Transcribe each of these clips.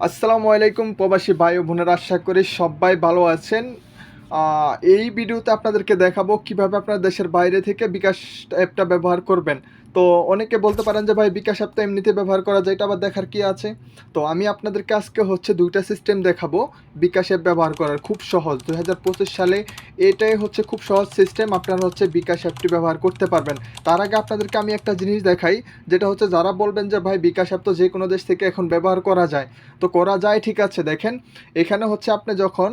আসসালামু আলাইকুম প্রবাসী ভাই ও বোনেরা আশা করি সবাই ভালো আছেন। এই ভিডিওতে আপনাদেরকে দেখাবো কীভাবে আপনার দেশের বাইরে থেকে বিকাশ অ্যাপটা ব্যবহার করবেন। তো অনেকে বলতে পারেন যে, ভাই, বিকাশ অ্যাপটা এমনিতে ব্যবহার করা যায়, এটা আবার দেখার কি আছে? তো আমি আপনাদেরকে আজকে হচ্ছে দুইটা সিস্টেম দেখাবো বিকাশ অ্যাপ ব্যবহার করার। খুব সহজ। দু হাজার পঁচিশ সালে এটাই হচ্ছে খুব সহজ সিস্টেম আপনারা হচ্ছে বিকাশ অ্যাপটি ব্যবহার করতে পারবেন। তার আগে আপনাদেরকে আমি একটা জিনিস দেখাই, যেটা হচ্ছে যারা বলবেন যে, ভাই, বিকাশ অ্যাপ তো যে কোনো দেশ থেকে এখন ব্যবহার করা যায়। তো করা যায়, ঠিক আছে। দেখেন, এখানে হচ্ছে আপনি যখন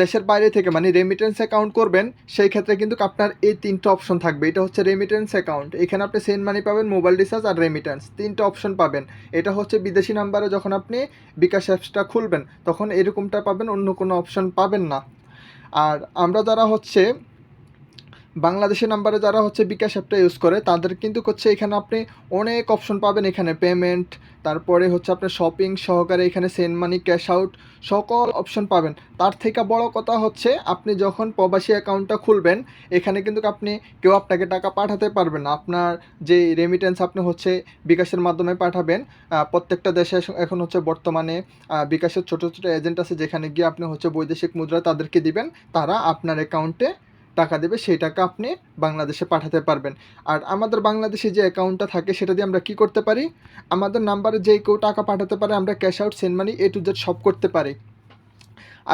দেশের বাইরে থেকে মানে রেমিটেন্স অ্যাকাউন্ট করবেন, সেই ক্ষেত্রে কিন্তু আপনার এই তিনটা অপশন থাকবে। এটা হচ্ছে রেমিটেন্স অ্যাকাউন্ট এখানে আপনি সেন্ড মানি পাবেন মোবাইল রিচার্জ আর রেমিটেন্স তিনটা অপশন পাবেন। এটা হচ্ছে বিদেশি নাম্বারে যখন আপনি বিকাশ অ্যাপসটা খুলবেন, তখন এরকমটা পাবেন, অন্য কোনো অপশন পাবেন না। আর আমরা যারা হচ্ছে বাংলাদেশের নাম্বারে যারা হচ্ছে বিকাশ অ্যাপটা ইউজ করে, তাদের কিন্তু হচ্ছে এখানে আপনি অনেক অপশন পাবেন এখানে পেমেন্ট তারপরে হচ্ছে আপনার শপিং সহকারে এখানে সেন্ড মানি ক্যাশ আউট সকল অপশন পাবেন। তার থেকে বড় কথা হচ্ছে আপনি যখন প্রবাসী অ্যাকাউন্টটা খুলবেন, এখানে কিন্তু আপনি কেউ আপনাকে টাকা পাঠাতে পারবেন না। আপনার যে রেমিটেন্স আপনি হচ্ছে বিকাশের মাধ্যমে পাঠাবেন প্রত্যেকটা দেশে এখন- এখন হচ্ছে বর্তমানে বিকাশের ছোটো ছোটো এজেন্ট আছে যেখানে গিয়ে আপনি হচ্ছে বৈদেশিক মুদ্রা তাদেরকে দিবেন, তারা আপনার অ্যাকাউন্টে টাকা দেবে, সেই টাকা আপনি বাংলাদেশে পাঠাতে পারবেন। আর আমাদের বাংলাদেশে যে অ্যাকাউন্টটা থাকে, সেটা দিয়ে আমরা কি করতে পারি? আমাদের নাম্বারে যে কেউ টাকা পাঠাতে পারে, আমরা cash out send money A to Z সব করতে পারি।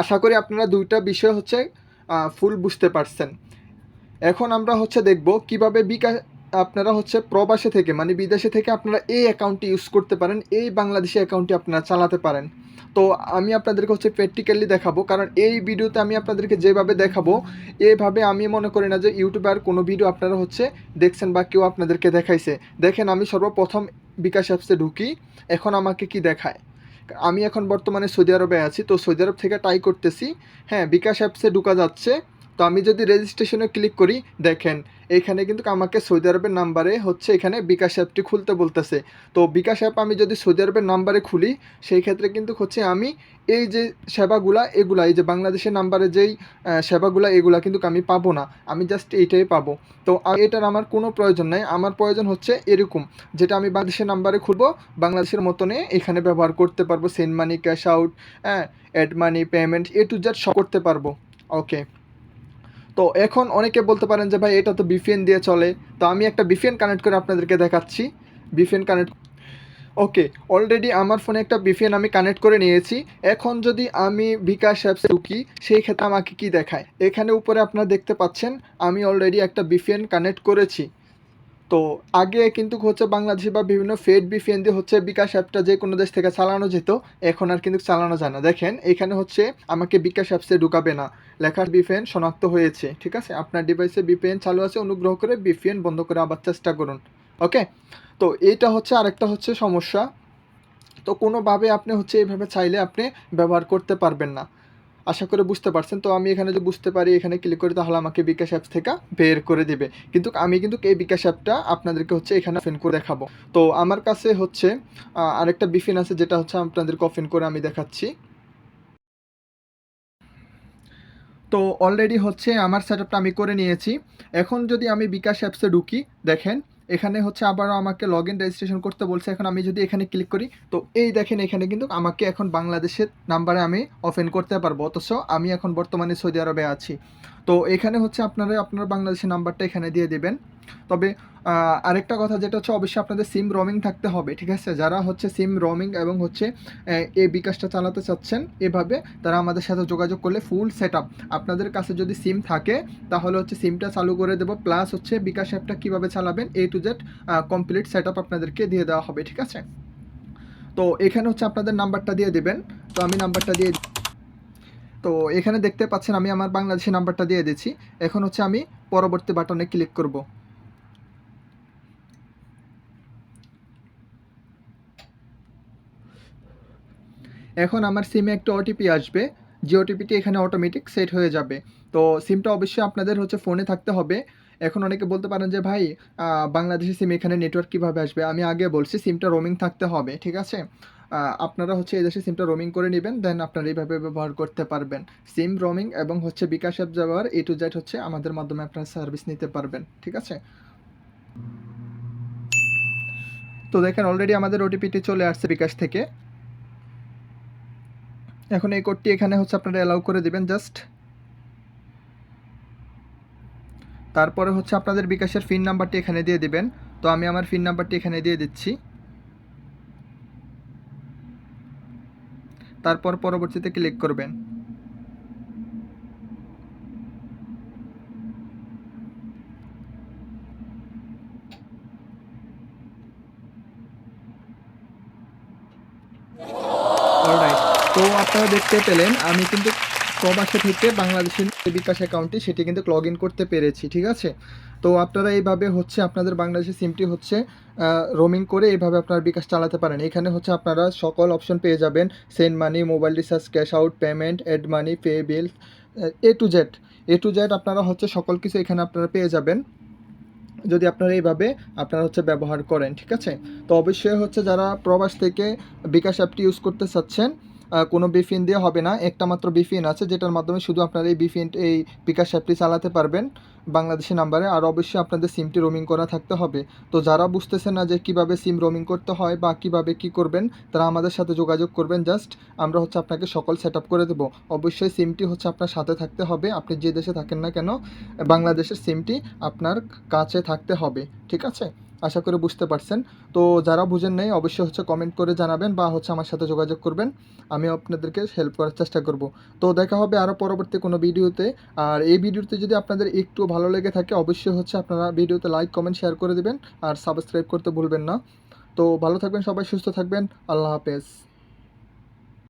আশা করি আপনারা দুইটা বিষয় হচ্ছে ফুল বুঝতে পারছেন। এখন আমরা হচ্ছে দেখব কীভাবে বিকাশ, আপনারা হচ্ছে প্রবাসে থেকে মানে বিদেশে থেকে আপনারা এই অ্যাকাউন্টটি ইউজ করতে পারেন, এই বাংলাদেশি অ্যাকাউন্টটি আপনারা চালাতে পারেন। তো আমি আপনাদেরকে হচ্ছে প্র্যাকটিক্যালি দেখাবো। কারণ এই ভিডিওতে আমি আপনাদেরকে যেভাবে দেখাবো, এভাবে আমি মনে করি না যে ইউটিউবে আর কোনো ভিডিও আপনারা হচ্ছে দেখছেন বা কেউ আপনাদেরকে দেখাইছে। দেখেন, আমি সর্বপ্রথম বিকাশ অ্যাপসে ঢুকি, এখন আমাকে কি দেখায়? আমি এখন বর্তমানে সৌদি আরবে আছি, তো সৌদি আরব থেকে ট্রাই করতেছি। হ্যাঁ বিকাশ অ্যাপসে ঢুকা যাচ্ছে। তো আমি যদি রেজিস্ট্রেশনে ক্লিক করি, দেখেন, এখানে কিন্তু আমাকে সৌদি আরবের নাম্বারে হচ্ছে এখানে বিকাশ অ্যাপটি খুলতে বলতেছে। তো বিকাশ অ্যাপ আমি যদি সৌদি আরবের নাম্বারে খুলি, সেই ক্ষেত্রে কিন্তু হচ্ছে আমি এই যে সেবাগুলা, এগুলা, এই যে বাংলাদেশের নাম্বারে যেই সেবাগুলা, এগুলা কিন্তু আমি পাবো না। আমি জাস্ট এইটাই পাবো। তো এটার আমার কোনো প্রয়োজন নাই। আমার প্রয়োজন হচ্ছে এরকম, যেটা আমি বাংলাদেশের নাম্বারে খুলবো, বাংলাদেশের মতনে এখানে ব্যবহার করতে পারব সেন্ড মানি ক্যাশ আউট হ্যাঁ add money payment A to Z সব করতে পারব। ওকে তো এখন অনেকে বলতে পারেন যে, ভাই, এটা তো বিপিএন দিয়ে চলে। তো আমি একটা বিপিএন কানেক্ট করে আপনাদেরকে দেখাচ্ছি। বিপিএন কানেক্ট ওকে, অলরেডি আমার ফোনে একটা বিপিএন আমি কানেক্ট করে নিয়েছি। এখন যদি আমি বিকাশ অ্যাপসে ঢুকি, সেই ক্ষেত্রে আমাকে কি দেখায়? এখানে উপরে আপনারা দেখতে পাচ্ছেন, আমি অলরেডি একটা বিপিএন কানেক্ট করেছি। তো আগে কিন্তু হচ্ছে বাংলাদেশে বা বিভিন্ন ফেড বিপিএন দিয়ে হচ্ছে বিকাশ অ্যাপটা যে কোনো দেশ থেকে চালানো যেত, এখন আর কিন্তু চালানো যায় না। দেখেন, এখানে হচ্ছে আমাকে বিকাশ অ্যাপসে ঢুকাবে না। লেখার বিপিএন শনাক্ত হয়েছে, ঠিক আছে? আপনার ডিভাইসে বিপিএন চালু আছে, অনুগ্রহ করে বিপিএন বন্ধ করে আবার চেষ্টা করুন ওকে তো এইটা হচ্ছে আরেকটা হচ্ছে সমস্যা। তো কোনোভাবে আপনি হচ্ছে এইভাবে চাইলে আপনি ব্যবহার করতে পারবেন না। আশা করে বুঝতে পারছেন। তো আমি এখানে যদি বুঝতে পারি, এখানে ক্লিক করি, তাহলে আমাকে বিকাশ অ্যাপস থেকে বের করে দিবে। কিন্তু আমি কিন্তু এই বিকাশ অ্যাপটা আপনাদেরকে হচ্ছে এখানে ওপেন করে দেখাবো। তো আমার কাছে হচ্ছে আরেকটা বিফিন আছে, যেটা হচ্ছে আপনাদেরকে ওপেন করে আমি দেখাচ্ছি। তো অলরেডি হচ্ছে আমার সেট আমি করে নিয়েছি। এখন যদি আমি বিকাশ অ্যাপসে ঢুকি, দেখেন এখানে হচ্ছে আবারও আমাকে লগ ইন রেজিস্ট্রেশন করতে বলছে। এখন আমি যদি এখানে ক্লিক করি, তো এই দেখেন এখানে কিন্তু আমাকে এখন বাংলাদেশের নাম্বারে আমি ওপেন করতে পারব। অথচ আমি এখন বর্তমানে সৌদি আরবে আছি। তো এখানে হচ্ছে আপনারা, আপনার বাংলাদেশের নাম্বারটা এখানে দিয়ে দেবেন। তবে আরেকটা কথা যেটা হচ্ছে, অবশ্যই আপনাদের সিম রোমিং থাকতে হবে, ঠিক আছে? যারা হচ্ছে সিম রোমিং এবং হচ্ছে এই বিকাশটা চালাতে চাচ্ছেন, এভাবে তারা আমাদের সাথে যোগাযোগ করলে ফুল সেট আপনাদের কাছে যদি সিম থাকে, তাহলে হচ্ছে সিমটা চালু করে দেবো প্লাস হচ্ছে বিকাশ অ্যাপটা কীভাবে চালাবেন A to Z complete set আপনাদেরকে দিয়ে দেওয়া হবে, ঠিক আছে? তো এখানে হচ্ছে আপনাদের নাম্বারটা দিয়ে দেবেন। তো আমি নাম্বারটা দিয়ে তো এখানে দেখতে পাচ্ছেন আমি আমার বাংলাদেশি নাম্বারটা দিয়ে দিচ্ছি। এখন হচ্ছে আমি পরবর্তী বাটনে ক্লিক করব। এখন আমার সিমে একটা ওটিপি আসবে। যে ওটিপিটি এখানে অটোমেটিক সেট হয়ে যাবে। তো সিমটা অবশ্যই আপনাদের হচ্ছে ফোনে থাকতে হবে। এখন অনেকে বলতে পারেন যে ভাই আহ, বাংলাদেশি সিম এখানে নেটওয়ার্ক কীভাবে আসবে? আমি আগে বলছি সিমটা রোমিং থাকতে হবে ঠিক আছে? আপনারা হচ্ছে এই দেশে সিমটা রোমিং করে নেবেন দেন আপনারা এইভাবে ব্যবহার করতে পারবেন। সিম রোমিং এবং হচ্ছে বিকাশ অ্যাপ ব্যবহার এ টু জেড হচ্ছে আমাদের মাধ্যমে আপনারা সার্ভিস নিতে পারবেন ঠিক আছে? তো দেখেন অলরেডি আমাদের ওটিপিটি চলে আসছে বিকাশ থেকে। এখন এই কোডটি এখানে হচ্ছে আপনারা অ্যালাউ করে দিবেন জাস্ট তারপরে হচ্ছে আপনাদের বিকাশের ফিন নাম্বারটি এখানে দিয়ে দিবেন। তো আমি আমার ফিন নাম্বারটি এখানে দিয়ে দিচ্ছি। তারপর পরবর্তীতে ক্লিক করবেন। তো আপনারা দেখতে পেলেন, আমি কিন্তু প্রবাসে থেকে বাংলাদেশের বিকাশ অ্যাকাউন্টটি সেটি কিন্তু লগ ইন করতে পেরেছি, ঠিক আছে? তো আপনারা এইভাবে হচ্ছে আপনাদের বাংলাদেশের সিমটি হচ্ছে রোমিং করে এইভাবে আপনারা বিকাশ চালাতে পারেন। এখানে হচ্ছে আপনারা সকল অপশন পেয়ে যাবেন send money mobile recharge cash out payment add money pay bill A to Z A to Z আপনারা হচ্ছে সকল কিছু এখানে আপনারা পেয়ে যাবেন। যদি আপনারা এইভাবে আপনারা হচ্ছে ব্যবহার করেন, ঠিক আছে? তো অবশ্যই হচ্ছে যারা প্রবাস থেকে বিকাশ অ্যাপটি ইউজ করতে চাচ্ছেন কোনো বিফিন দিয়ে হবে না। একটা মাত্র বিফিন আছে, যেটার মাধ্যমে শুধু আপনারা এই বিফিন, এই বিকাশ অ্যাপটি চালাতে পারবেন বাংলাদেশি নাম্বারে আর অবশ্যই আপনাদের সিমটি রোমিং করা থাকতে হবে। তো যারা বুঝতেছেন না যে কীভাবে সিম রোমিং করতে হয় বা কীভাবে কি করবেন, তারা আমাদের সাথে যোগাযোগ করবেন জাস্ট আমরা হচ্ছে আপনাকে সকল সেট করে দেবো। অবশ্যই সিমটি হচ্ছে আপনার সাথে থাকতে হবে। আপনি যে দেশে থাকেন না কেন, বাংলাদেশের সিমটি আপনার কাছে থাকতে হবে। ঠিক আছে? আশা করে বুঝতে পারছেন। তো যারা বুঝেন নাই, অবশ্যই হচ্ছে কমেন্ট করে জানাবেন বা হচ্ছে আমার সাথে যোগাযোগ করবেন। আমি আপনাদেরকে হেল্প করার চেষ্টা করব। তো দেখা হবে আরও পরবর্তী কোনো ভিডিওতে। আর এই ভিডিওতে যদি আপনাদের একটু ভালো লেগে থাকে, অবশ্যই হচ্ছে আপনারা ভিডিওতে লাইক কমেন্ট শেয়ার করে দেবেন। আর সাবস্ক্রাইব করতে ভুলবেন না। তো ভালো থাকবেন সবাই, সুস্থ থাকবেন। আল্লাহ হাফেজ।